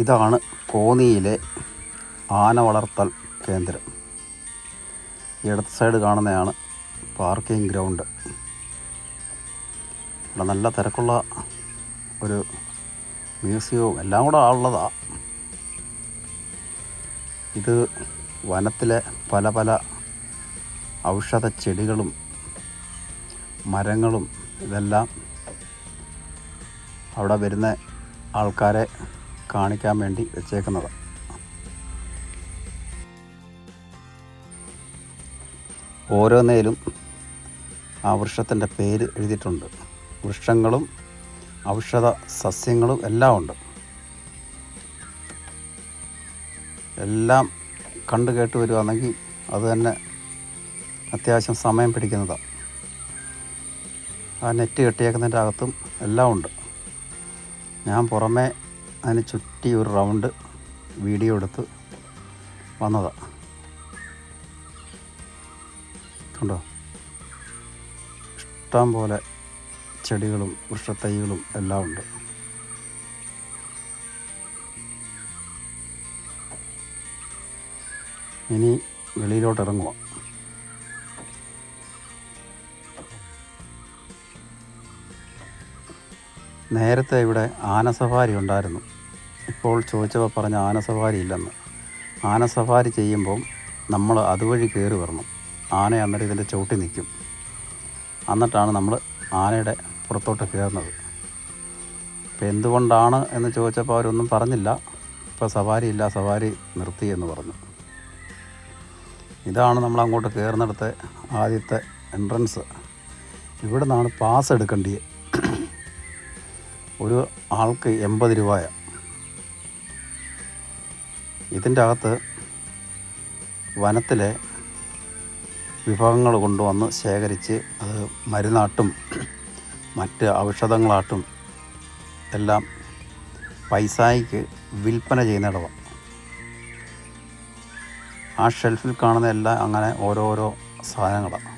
ഇതാണ് കോന്നിയിലെ ആന വളർത്തൽ കേന്ദ്രം. ഇടത്ത് സൈഡ് കാണുന്നതാണ് പാർക്കിംഗ് ഗ്രൗണ്ട് ഇവിടെ നല്ല തിരക്കുള്ള ഒരു മ്യൂസിയവും എല്ലാം കൂടെ ഉള്ളതാ. ഇത് വനത്തിലെ പല പല ഔഷധ ചെടികളും മരങ്ങളും ഇതെല്ലാം അവിടെ വരുന്ന ആൾക്കാരെ കാണിക്കാൻ വേണ്ടി വെച്ചേക്കുന്നത്. ഓരോന്നേലും ആ വൃക്ഷത്തിന്റെ പേര് എഴുതിയിട്ടുണ്ട്. വൃക്ഷങ്ങളും ഔഷധ സസ്യങ്ങളും എല്ലാം ഉണ്ട്. എല്ലാം കണ്ടു കേട്ട് വരുവാണെങ്കിൽ അത് തന്നെ അത്യാവശ്യം സമയം പിടിക്കുന്നതാണ് ആ നെറ്റ് കെട്ടിയേക്കുന്നതിന്റെ അകത്തും എല്ലാം ഉണ്ട്. ഞാൻ പുറമേ അതിന് ചുറ്റി ഒരു റൗണ്ട് വീഡിയോ എടുത്ത് വന്നതാണ് കണ്ടോ? ഇഷ്ടം പോലെ ചെടികളും വൃക്ഷത്തൈകളും എല്ലാം ഉണ്ട്. ഇനി വെളിയിലോട്ട് ഇറങ്ങുക നേരത്തെ ഇവിടെ ആന സഫാരി ഉണ്ടായിരുന്നു. ഇപ്പോൾ ചോദിച്ചപ്പോൾ പറഞ്ഞ ആന സഫാരി ഇല്ലെന്ന്. ആന സഫാരി ചെയ്യുമ്പം നമ്മൾ അതുവഴി കയറി വരണം. ആന അന്നേരം ഇതിന്റെ ചവിട്ടി നിൽക്കും. എന്നിട്ടാണ് നമ്മൾ ആനയുടെ പുറത്തോട്ട് കയറുന്നത്. ഇപ്പം എന്തുകൊണ്ടാണ് എന്ന് ചോദിച്ചപ്പോൾ അവരൊന്നും പറഞ്ഞില്ല. ഇപ്പോൾ സവാരി ഇല്ല സവാരി നിർത്തി എന്ന് പറഞ്ഞു. ഇതാണ് നമ്മൾ അങ്ങോട്ട് കയറുന്നിടത്തെ ആദ്യത്തെ എൻട്രൻസ്. ഇവിടെ നിന്നാണ് പാസ് എടുക്കേണ്ടത് ഒരു ആൾക്ക് എൺപത് രൂപയ. ഇതിന്റെ അകത്ത് വനത്തിലെ വിഭവങ്ങൾ കൊണ്ടുവന്ന് ശേഖരിച്ച് അത് മരുന്നാട്ടും മറ്റ് ഔഷധങ്ങളാട്ടും എല്ലാം പൈസായിക്ക് വിൽപ്പന ചെയ്യുന്നിടവാണ് ആ ഷെൽഫിൽ കാണുന്ന എല്ലാം അങ്ങനെ ഓരോരോ സാധനങ്ങളാണ്.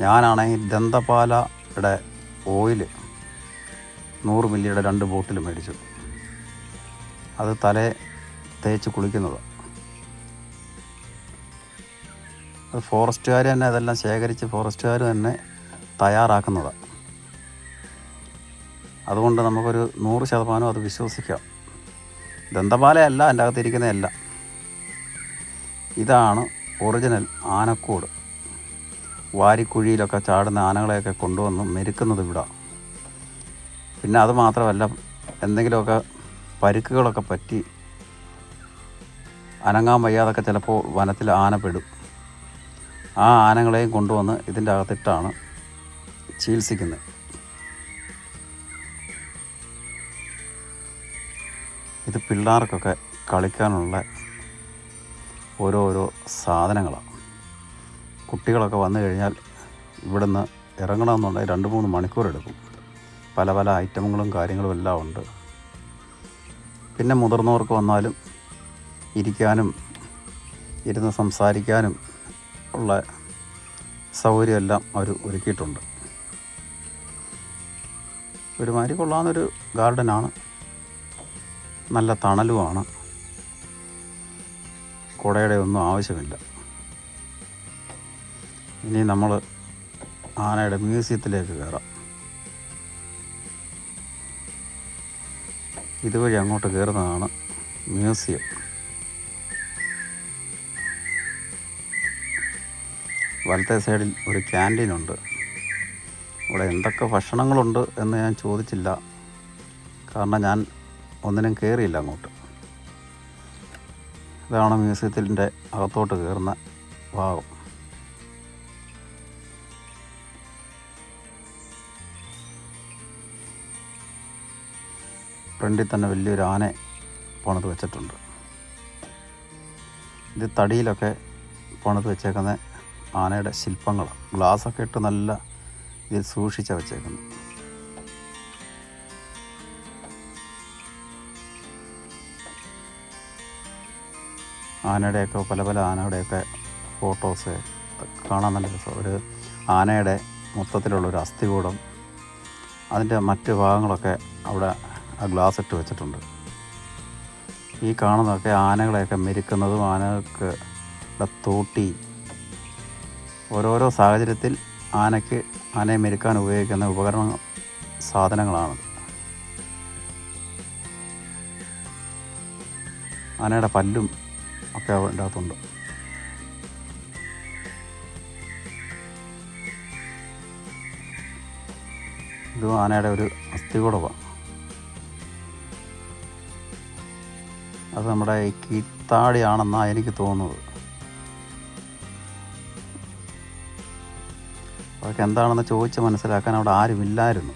ഞാനാണെങ്കിൽ ദന്തപാലയുടെ ഓയിൽ നൂറ് മില്ലിയുടെ രണ്ട് ബോട്ടിൽ മേടിച്ചു. അത് തലേ തേച്ച് കുളിക്കുന്നത്. അത് ഫോറസ്റ്റുകാർ തന്നെ അതെല്ലാം ശേഖരിച്ച് ഫോറസ്റ്റുകാർ തന്നെ തയ്യാറാക്കുന്നത്. അതുകൊണ്ട് നമുക്കൊരു നൂറ് ശതമാനം അത് വിശ്വസിക്കാം. ദന്തപാലയല്ല എന്റെ അകത്തിരിക്കുന്നതല്ല ഇതാണ് ഒറിജിനൽ ആനക്കൂട്. വാരിക്കുഴിയിലൊക്കെ ചാടുന്ന ആനകളെയൊക്കെ കൊണ്ടുവന്ന് മെരുക്കുന്നത് ഇവിടെ. പിന്നെ അത് മാത്രമല്ല എന്തെങ്കിലുമൊക്കെ പരുക്കുകളൊക്കെ പറ്റി അനങ്ങാൻ വയ്യാതൊക്കെ ചിലപ്പോൾ വനത്തിൽ ആനപ്പെടും. പെടും ആ ആനകളെയും കൊണ്ടുവന്ന് ഇതിന്റെ അകത്തിട്ടാണ് ചികിത്സിക്കുന്നത്. ഇത് പിള്ളേർക്കൊക്കെ കളിക്കാനുള്ള ഓരോരോ സാധനങ്ങളാണ്. കുട്ടികളൊക്കെ വന്നു കഴിഞ്ഞാൽ ഇവിടുന്ന് ഇറങ്ങണമെന്നുണ്ടെങ്കിൽ രണ്ട് മൂന്ന് മണിക്കൂർ എടുക്കും. പല പല ഐറ്റങ്ങളും കാര്യങ്ങളും എല്ലാം ഉണ്ട്. പിന്നെ മുതിർന്നവർക്ക് വന്നാലും ഇരിക്കാനും ഇരുന്ന് സംസാരിക്കാനും ഉള്ള സൗകര്യമെല്ലാം അവർ ഒരുക്കിയിട്ടുണ്ട്. ഒരുമാതിരി കൊള്ളാവുന്നൊരു ഗാർഡനാണ്. നല്ല തണലുമാണ്. കുടയുടെ ഒന്നും ആവശ്യമില്ല. ഇനി നമ്മൾ ആനയുടെ മ്യൂസിയത്തിലേക്ക് കയറാം. ഇതുവഴി അങ്ങോട്ട് കയറുന്നതാണ് മ്യൂസിയം. വലത്തെ സൈഡിൽ ഒരു ക്യാന്റീനുണ്ട് ഇവിടെ എന്തൊക്കെ ഭക്ഷണങ്ങളുണ്ട് എന്ന് ഞാൻ ചോദിച്ചില്ല. കാരണം ഞാൻ ഒന്നിനും കയറിയില്ല അങ്ങോട്ട്. ഇതാണ് മ്യൂസിയത്തിന്റെ അകത്തോട്ട് കയറുന്ന ഭാഗം. ഫ്രണ്ടിൽ തന്നെ വലിയൊരു ആന പണിത് വെച്ചിട്ടുണ്ട്. ഇത് തടിയിലൊക്കെ പണിത് വെച്ചേക്കുന്ന ആനയുടെ ശില്പങ്ങളാണ് ഗ്ലാസ്സൊക്കെ ഇട്ട് നല്ല ഇതിൽ സൂക്ഷിച്ചാണ് വെച്ചേക്കുന്നത്. ആനയുടെയൊക്കെ പല പല ആനയുടെയൊക്കെ ഫോട്ടോസ് കാണാൻ നല്ല രസം ഒരു ആനയുടെ മൊത്തത്തിലുള്ളൊരു അസ്ഥികൂടം. അതിന്റെ മറ്റ് ഭാഗങ്ങളൊക്കെ അവിടെ ആ ഗ്ലാസ് ഇട്ട് വെച്ചിട്ടുണ്ട്. ഈ കാണുന്നതൊക്കെ ആനകളെയൊക്കെ മെരുക്കുന്നതും ആനകൾക്ക് തോട്ടി ഓരോരോ സാഹചര്യത്തിൽ ആനയ്ക്ക് ആനയെ മെരുക്കാൻ ഉപയോഗിക്കുന്ന ഉപകരണ സാധനങ്ങളാണ്. ആനയുടെ പല്ലും ഒക്കെ അതിന്റെ അകത്തുണ്ട് ഇത് ആനയുടെ ഒരു അസ്ഥികുടവാണ് അത് നമ്മുടെ ഈ കീത്താടിയാണെന്നാണ് എനിക്ക് തോന്നുന്നത്. അതൊക്കെ എന്താണെന്ന് ചോദിച്ച് മനസ്സിലാക്കാൻ അവിടെ ആരുമില്ലായിരുന്നു.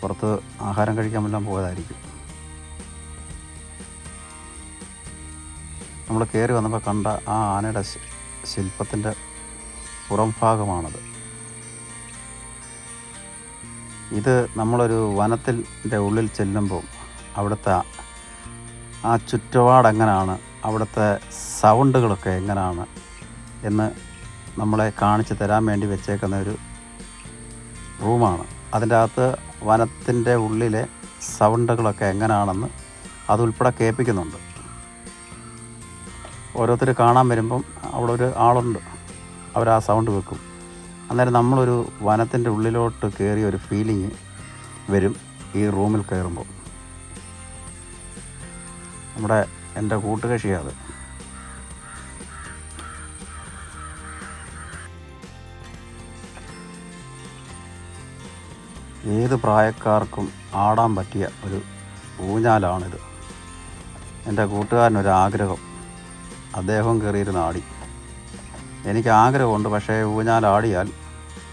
പുറത്ത് ആഹാരം കഴിക്കാൻ എല്ലാം പോയതായിരിക്കും. നമ്മൾ കയറി വന്നപ്പോൾ കണ്ട ആ ആനയുടെ ശില്പത്തിന്റെ പുറം ഭാഗമാണത് ഇത് നമ്മളൊരു വനത്തിന്റെ ഉള്ളിൽ ചെല്ലുമ്പോൾ അവിടുത്തെ ആ ചുറ്റുപാട് എങ്ങനെയാണ് അവിടുത്തെ സൗണ്ടുകളൊക്കെ എങ്ങനെയാണ് എന്ന് നമ്മളെ കാണിച്ചു തരാൻ വേണ്ടി വെച്ചേക്കുന്ന ഒരു റൂമാണ്. അതിന്റെ അകത്ത് വനത്തിന്റെ ഉള്ളിലെ സൗണ്ടുകളൊക്കെ എങ്ങനെയാണെന്ന് അതുൾപ്പെടെ കേൾപ്പിക്കുന്നുണ്ട്. ഓരോരുത്തർ കാണാൻ വരുമ്പം അവിടെ ഒരു ആളുണ്ട്. അവർ ആ സൗണ്ട് വെക്കും. അന്നേരം നമ്മളൊരു വനത്തിന്റെ ഉള്ളിലോട്ട് കയറിയ ഒരു ഫീലിംഗ് വരും ഈ റൂമിൽ കയറുമ്പോൾ. നമ്മുടെ എന്റെ കൂട്ടുകക്ഷിയാണ് അത്. ഏത് പ്രായക്കാർക്കും ആടാൻ പറ്റിയ ഒരു ഊഞ്ഞാലാണിത്. എന്റെ കൂട്ടുകാരനൊരു ആഗ്രഹം. അദ്ദേഹം കയറിയിരുന്ന് ആടി. എനിക്ക് ആഗ്രഹമുണ്ട് പക്ഷേ ഊഞ്ഞാലാടിയാൽ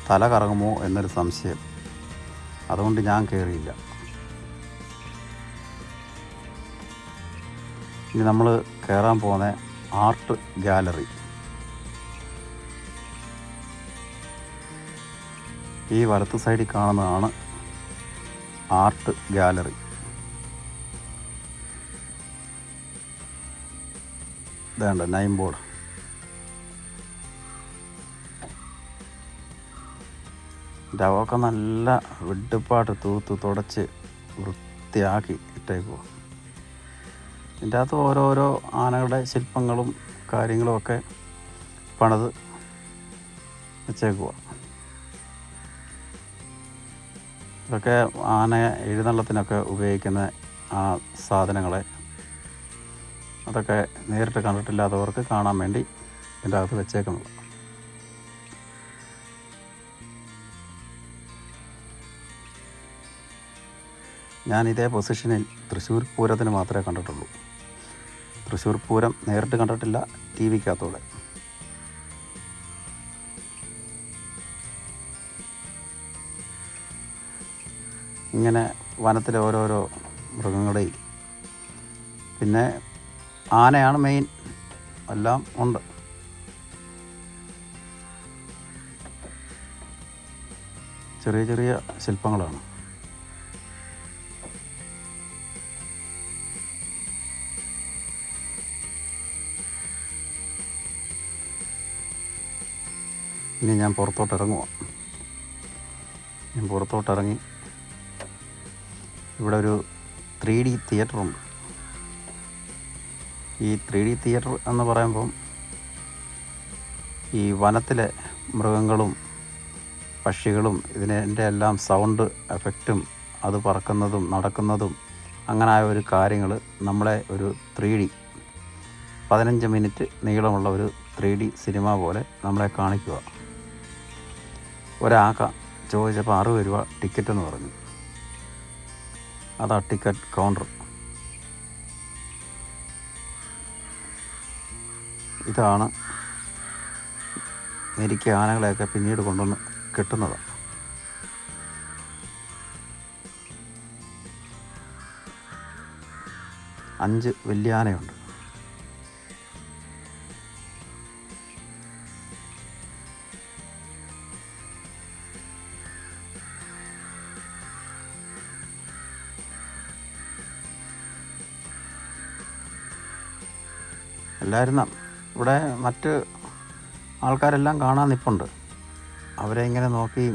തല കറങ്ങുമോ എന്നൊരു സംശയം. അതുകൊണ്ട് ഞാൻ കയറിയില്ല. ഇനി നമ്മൾ കയറാൻ പോകുന്ന ആർട്ട് ഗാലറി. ഈ വലത്ത് സൈഡിൽ കാണുന്നതാണ് ആർട്ട് ഗാലറി. വേണ്ട നൈൻ ബോർഡ് ഡവൊക്കെ നല്ല വെടുപ്പാട്ട് തൂത്ത് തുടച്ച് വൃത്തിയാക്കി ഇട്ടേക്കുക ഇതിന്റെ അകത്ത് ഓരോരോ ആനകളുടെ ശില്പങ്ങളും കാര്യങ്ങളുമൊക്കെ പണിത് വെച്ചേക്കുക ഇതൊക്കെ ആന എഴുന്നള്ളത്തിനൊക്കെ ഉപയോഗിക്കുന്ന ആ സാധനങ്ങളെ അതൊക്കെ നേരിട്ട് കണ്ടിട്ടില്ലാത്തവർക്ക് കാണാൻ വേണ്ടി ഇതിന്റെ അകത്ത് വെച്ചേക്കുന്നത്. ഞാൻ ഇതേ പൊസിഷനിൽ തൃശ്ശൂർ പൂരത്തിന് മാത്രമേ കണ്ടിട്ടുള്ളൂ. തൃശ്ശൂർ പൂരം നേരിട്ട് കണ്ടിട്ടില്ല ടി വിക്കകത്തൂടെ. ഇങ്ങനെ വനത്തിലെ ഓരോരോ മൃഗങ്ങളുടെയും പിന്നെ ആനയാണ് മെയിൻ എല്ലാം ഉണ്ട്. ചെറിയ ചെറിയ ശില്പങ്ങളാണ്. ഇനി ഞാൻ പുറത്തോട്ട് ഞാൻ പുറത്തോട്ട് ഇറങ്ങി ഇവിടെ ഒരു ത്രീ ഡി തിയേറ്ററുണ്ട്. ഈ ത്രീ ഡി തിയേറ്റർ എന്ന് പറയുമ്പം ഈ വനത്തിലെ മൃഗങ്ങളും പക്ഷികളും ഇതിന്റെ എല്ലാം സൗണ്ട് എഫക്റ്റും അത് പറക്കുന്നതും നടക്കുന്നതും അങ്ങനെ ആയ ഒരു കാര്യങ്ങൾ നമ്മളെ ഒരു ത്രീ ഡി പതിനഞ്ച് മിനിറ്റ് നീളമുള്ള ഒരു ത്രീ ഡി സിനിമ പോലെ നമ്മളെ കാണിക്കുക. ഒരാക്ക ചോദിച്ചപ്പോൾ അറുപത് രൂപ ടിക്കറ്റ് എന്ന് പറഞ്ഞു. അതാ ടിക്കറ്റ് കൗണ്ടർ. ഇതാണ് എനിക്ക് ആനകളെയൊക്കെ പിന്നീട് കൊണ്ടുവന്ന് കിട്ടുന്നത്. അഞ്ച് വലിയ ആനയുണ്ട്. എല്ലാവരും ഇവിടെ മറ്റ് ആൾക്കാരെല്ലാം കാണാൻ നിൽപ്പുണ്ട് അവരെ ഇങ്ങനെ നോക്കി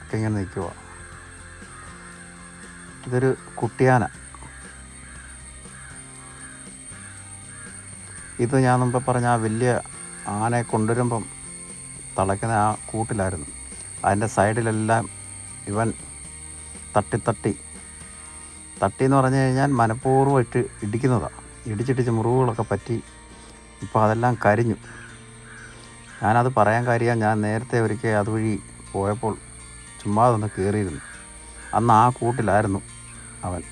ഒക്കെ ഇങ്ങനെ നിൽക്കുക ഇതൊരു കുട്ടിയാന. ഇത് ഞാൻ മുമ്പ് പറഞ്ഞ ആ വലിയ ആനയെ കൊണ്ടുവരുമ്പം തളയ്ക്കുന്ന ആ കൂട്ടിലായിരുന്നു. അതിന്റെ സൈഡിലെല്ലാം ഇവൻ തട്ടി തട്ടി. തട്ടി എന്ന് പറഞ്ഞു കഴിഞ്ഞാൽ മനഃപൂർവം ഇട്ട് ഇടിക്കുന്നതാണ് ഇടിച്ചിടിച്ച് മുറിവുകളൊക്കെ പറ്റി ഇപ്പോൾ അതെല്ലാം കരിഞ്ഞു. ഞാനത് പറയാൻ കാര്യം ഞാൻ നേരത്തെ ഒരിക്കൽ അതുവഴി പോയപ്പോൾ ചുമ്മാ ചുമ്മാതൊന്ന് കയറിയിരുന്നു അന്ന് ആ കൂട്ടിലായിരുന്നു അവൻ.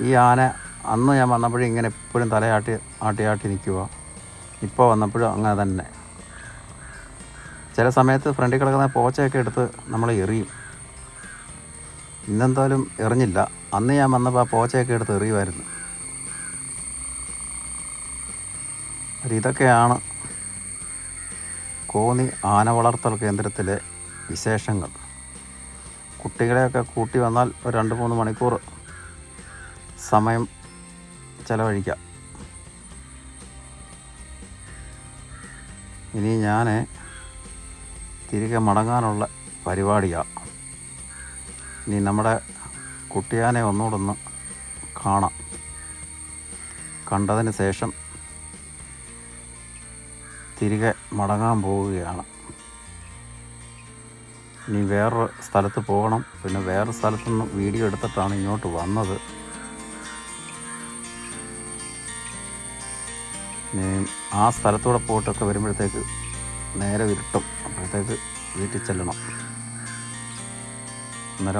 ഈ ആന അന്ന് ഞാൻ വന്നപ്പോഴും ഇങ്ങനെ എപ്പോഴും തലയാട്ടി ആട്ടിയാട്ടി ആട്ടി നിൽക്കുക ഇപ്പോൾ വന്നപ്പോഴും അങ്ങനെ തന്നെ. ചില സമയത്ത് ഫ്രണ്ടിൽ കിടക്കുന്ന പോച്ചയൊക്കെ എടുത്ത് നമ്മൾ എറിയും. ഇന്നെന്തായാലും എറിഞ്ഞില്ല. അന്ന് ഞാൻ വന്നപ്പോൾ ആ പോച്ചയൊക്കെ എടുത്ത് എറിയുമായിരുന്നു ഇതൊക്കെയാണ് കോന്നി ആന വളർത്തൽ കേന്ദ്രത്തിലെ വിശേഷങ്ങൾ. കുട്ടികളെയൊക്കെ കൂട്ടി വന്നാൽ ഒരു രണ്ട് മൂന്ന് മണിക്കൂർ സമയം ചിലവഴിക്കാം. ഇനി ഞാൻ തിരികെ മടങ്ങാനുള്ള പരിപാടിയാണ് ഇനി നമ്മുടെ കുട്ടിയാനെ ഒന്നുകൂടെ ഒന്ന് കാണാം. കണ്ടതിന് ശേഷം തിരികെ മടങ്ങാൻ പോവുകയാണ്. ഇനി വേറൊരു സ്ഥലത്ത് പോകണം. പിന്നെ വേറെ സ്ഥലത്തു നിന്ന് വീഡിയോ എടുത്തിട്ടാണ് ഇങ്ങോട്ട് വന്നത്. ഇനി ആ സ്ഥലത്തൂടെ പോയിട്ടൊക്കെ വരുമ്പോഴത്തേക്ക് നേരെ ഇരുട്ടും. അപ്പോഴത്തേക്ക് വീട്ടിൽ ചെല്ലണം.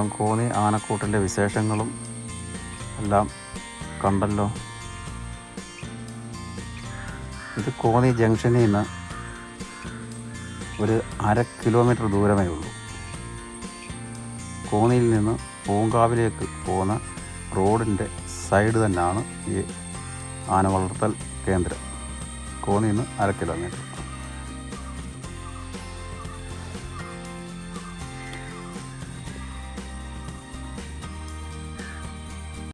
കോന്നി ആനക്കൂട്ടിന്റെ വിശേഷങ്ങളും എല്ലാം കണ്ടല്ലോ. ഇത് കോന്നി ജംഗ്ഷനിൽ നിന്ന് ഒരു അര കിലോമീറ്റർ ദൂരമേ ഉള്ളൂ. കോന്നിയിൽ നിന്ന് പൂങ്കാവിലേക്ക് പോകുന്ന റോഡിന്റെ സൈഡ് തന്നെയാണ് ഈ ആന വളർത്തൽ കേന്ദ്രം. കോന്നിയിൽ നിന്ന് അര കിലോമീറ്റർ.